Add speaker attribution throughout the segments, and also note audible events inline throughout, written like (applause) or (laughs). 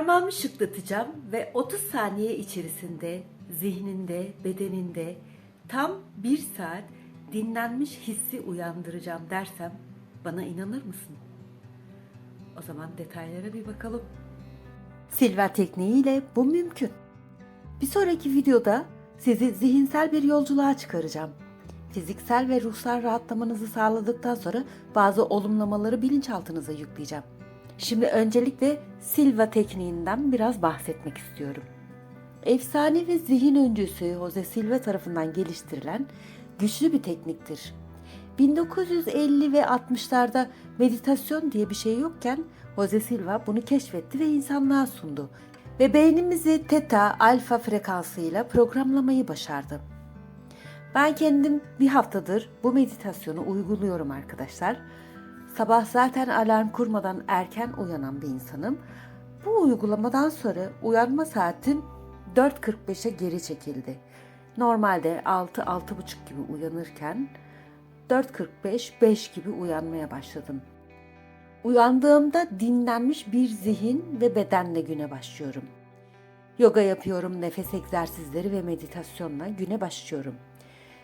Speaker 1: Parmağımı şıklatacağım ve 30 saniye içerisinde zihninde, bedeninde tam bir saat dinlenmiş hissi uyandıracağım dersem bana inanır mısın? O zaman detaylara bir bakalım. Silva tekniğiyle bu mümkün. Bir sonraki videoda sizi zihinsel bir yolculuğa çıkaracağım. Fiziksel ve ruhsal rahatlamanızı sağladıktan sonra bazı olumlamaları bilinçaltınıza yükleyeceğim. Şimdi öncelikle Silva tekniğinden biraz bahsetmek istiyorum. Efsane ve zihin öncüsü Jose Silva tarafından geliştirilen güçlü bir tekniktir. 1950 ve 60'larda meditasyon diye bir şey yokken Jose Silva bunu keşfetti ve insanlığa sundu. Ve beynimizi teta, alfa frekansıyla programlamayı başardı. Ben kendim bir haftadır bu meditasyonu uyguluyorum arkadaşlar. Sabah zaten alarm kurmadan erken uyanan bir insanım. Bu uygulamadan sonra uyanma saatim 4.45'e geri çekildi. Normalde 6-6.30 gibi uyanırken 4.45-5 gibi uyanmaya başladım. Uyandığımda dinlenmiş bir zihin ve bedenle güne başlıyorum. Yoga yapıyorum, nefes egzersizleri ve meditasyonla güne başlıyorum.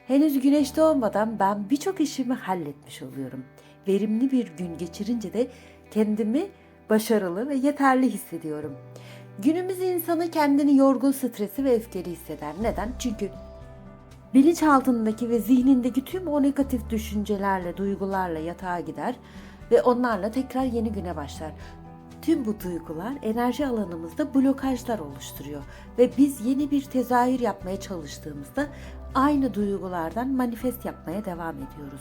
Speaker 1: Henüz güneş doğmadan ben birçok işimi halletmiş oluyorum. Verimli bir gün geçirince de kendimi başarılı ve yeterli hissediyorum. Günümüz insanı kendini yorgun, stresli ve öfkeli hisseder. Neden? Çünkü bilinçaltındaki ve zihnindeki tüm o negatif düşüncelerle, duygularla yatağa gider ve onlarla tekrar yeni güne başlar. Tüm bu duygular enerji alanımızda blokajlar oluşturuyor ve biz yeni bir tezahür yapmaya çalıştığımızda aynı duygulardan manifest yapmaya devam ediyoruz.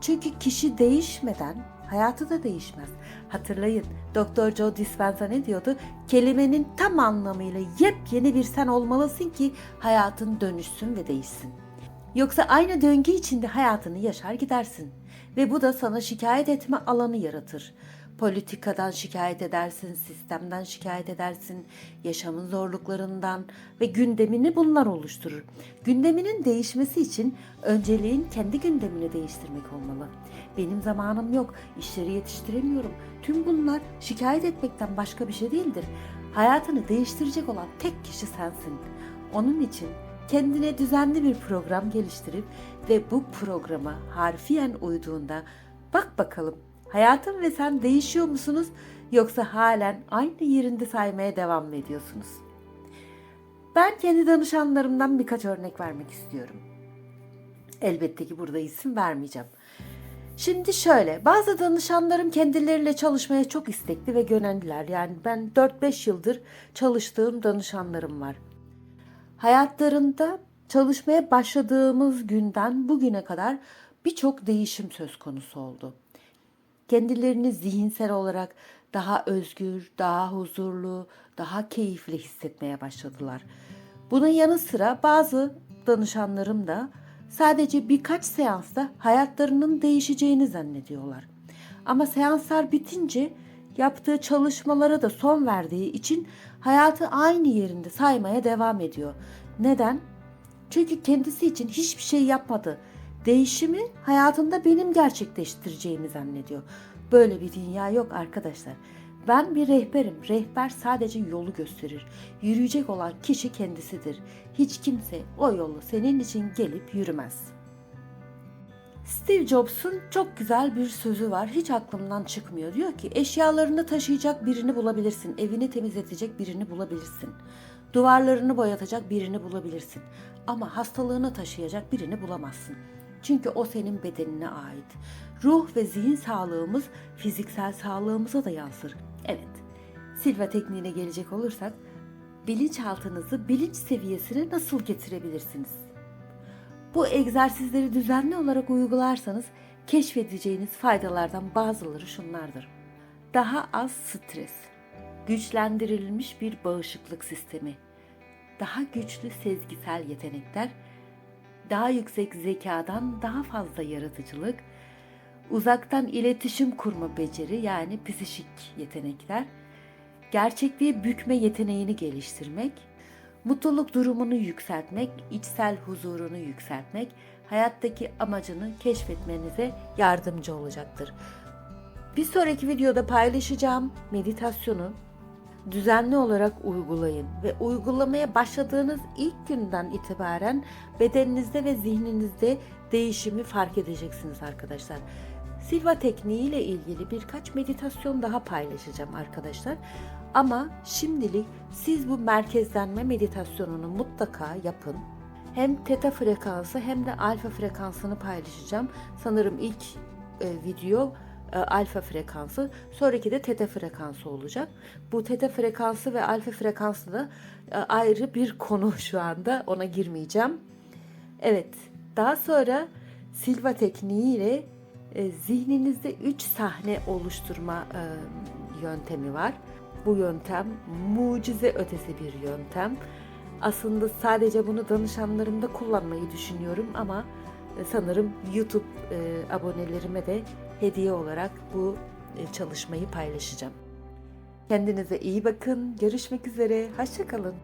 Speaker 1: Çünkü kişi değişmeden hayatı da değişmez. Hatırlayın Dr. Joe Dispenza ne diyordu? Kelimenin tam anlamıyla yepyeni bir sen olmalısın ki hayatın dönüşsün ve değişsin. Yoksa aynı döngü içinde hayatını yaşar gidersin. Ve bu da sana şikayet etme alanı yaratır. Politikadan şikayet edersin, sistemden şikayet edersin, yaşamın zorluklarından ve gündemini bunlar oluşturur. Gündeminin değişmesi için önceliğin kendi gündemini değiştirmek olmalı. Benim zamanım yok, işleri yetiştiremiyorum. Tüm bunlar şikayet etmekten başka bir şey değildir. Hayatını değiştirecek olan tek kişi sensin. Onun için kendine düzenli bir program geliştirip ve bu programa harfiyen uyduğunda bak bakalım hayatın ve sen değişiyor musunuz yoksa halen aynı yerinde saymaya devam mı ediyorsunuz? Ben kendi danışanlarımdan birkaç örnek vermek istiyorum. Elbette ki burada isim vermeyeceğim. Şimdi şöyle, bazı danışanlarım kendileriyle çalışmaya çok istekli ve gönendiler. Yani ben 4-5 yıldır çalıştığım danışanlarım var hayatlarında çalışmaya başladığımız günden bugüne kadar birçok değişim söz konusu oldu. Kendilerini zihinsel olarak daha özgür, daha huzurlu, daha keyifli hissetmeye başladılar. Bunun yanı sıra bazı danışanlarım da sadece birkaç seansta hayatlarının değişeceğini zannediyorlar. Ama seanslar bitince yaptığı çalışmalara da son verdiği için hayatı aynı yerinde saymaya devam ediyor. Neden? Çünkü kendisi için hiçbir şey yapmadı. Değişimi hayatında benim gerçekleştireceğimi zannediyor. Böyle bir dünya yok arkadaşlar. Ben bir rehberim. Rehber sadece yolu gösterir. Yürüyecek olan kişi kendisidir. Hiç kimse o yolu senin için gelip yürümez.'' Steve Jobs'un çok güzel bir sözü var. Hiç aklımdan çıkmıyor. Diyor ki eşyalarını taşıyacak birini bulabilirsin. Evini temizletecek birini bulabilirsin. Duvarlarını boyatacak birini bulabilirsin. Ama hastalığını taşıyacak birini bulamazsın. Çünkü o senin bedenine ait. Ruh ve zihin sağlığımız fiziksel sağlığımıza da yansır. Evet. Silva tekniğine gelecek olursak bilinçaltınızı bilinç seviyesine nasıl getirebilirsiniz? Bu egzersizleri düzenli olarak uygularsanız keşfedeceğiniz faydalardan bazıları şunlardır. Daha az stres, güçlendirilmiş bir bağışıklık sistemi, daha güçlü sezgisel yetenekler, daha yüksek zekadan daha fazla yaratıcılık, uzaktan iletişim kurma beceri yani psişik yetenekler, gerçekliği bükme yeteneğini geliştirmek, mutluluk durumunu yükseltmek, içsel huzurunu yükseltmek, hayattaki amacını keşfetmenize yardımcı olacaktır. Bir sonraki videoda paylaşacağım meditasyonu düzenli olarak uygulayın ve uygulamaya başladığınız ilk günden itibaren bedeninizde ve zihninizde değişimi fark edeceksiniz arkadaşlar. Silva tekniği ile ilgili birkaç meditasyon daha paylaşacağım arkadaşlar. Ama şimdilik siz bu merkezlenme meditasyonunu mutlaka yapın. Hem teta frekansı hem de alfa frekansını paylaşacağım. Sanırım ilk e, video alfa frekansı, sonraki de teta frekansı olacak. Bu teta frekansı ve alfa frekansı da e, ayrı bir konu (laughs) şu anda. Ona girmeyeceğim. Evet, daha sonra Silva tekniğiyle e, zihninizde 3 sahne oluşturma e, yöntemi var. Bu yöntem mucize ötesi bir yöntem. Aslında sadece bunu danışanlarımda kullanmayı düşünüyorum ama e, sanırım YouTube e, abonelerime de hediye olarak bu e, çalışmayı paylaşacağım. Kendinize iyi bakın. Görüşmek üzere. Hoşçakalın.